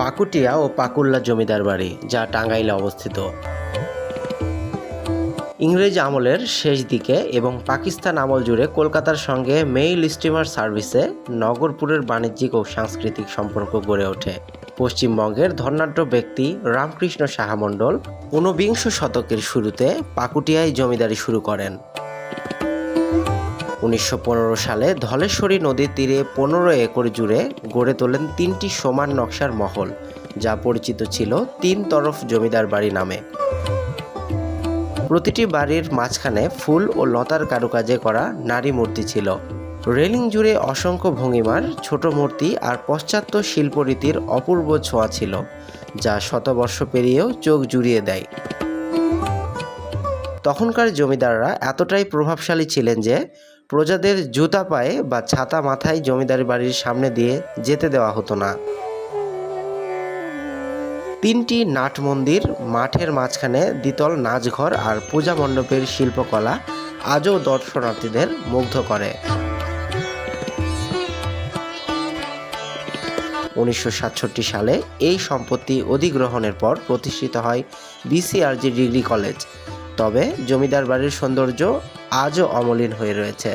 পাকুটিয়া ও পাকুল্লা জমিদার বাড়ি, যা টাঙ্গাইলে অবস্থিত। ইংরেজ আমলের শেষ দিকে এবং পাকিস্তান আমল জুড়ে কলকাতার সঙ্গে মেইল স্টিমার সার্ভিসে নগরপুরের বাণিজ্যিক ও সাংস্কৃতিক সম্পর্ক গড়ে ওঠে। পশ্চিমবঙ্গের ধর্নাঢ্য ব্যক্তি রামকৃষ্ণ সাহামণ্ডল ঊনবিংশ শতকের শুরুতে পাকুটিয়ায় জমিদারি শুরু করেন। উনিশশো পনেরো সালে ধলেশ্বরী নদীর তীরে পনেরো একর জুড়ে গড়ে তোলেন তিনটি সমান নকশার মহল, যা পরিচিত ছিল তিন তরফ জমিদার বাড়ি নামে। প্রতিটি বাড়ির মাঝখানে ফুল ও লতার কারুকাজে করা নারী মূর্তি ছিল। রেলিং জুড়ে অসংখ্য ভঙ্গিমার ছোট মূর্তি আর পশ্চাত্য শিল্পরীতির অপূর্ব ছোঁয়া ছিল, যা শতবর্ষ পেরিয়েও চোখ জুড়িয়ে দেয়। তখনকার জমিদাররা এতটাই প্রভাবশালী ছিলেন যে প্রজাদের জুতা পায়ে বা ছাতা মাথায় জমিদার বাড়ির সামনে দিয়ে যেতে দেওয়া হতো না। তিনটি নাট মন্দির, মাঠের মাঝখানে দ্বিতল নাচঘর আর পূজা মণ্ডপের শিল্পকলা আজও দর্শনার্থীদের মুগ্ধ করে। উনিশশো সাতষট্টি সালে এই সম্পত্তি অধিগ্রহণের পর প্রতিষ্ঠিত হয় বিসিআরজি ডিগ্রি কলেজ। তবে জমিদার বাড়ির সৌন্দর্য আজও অমলিন হয়ে রয়েছে।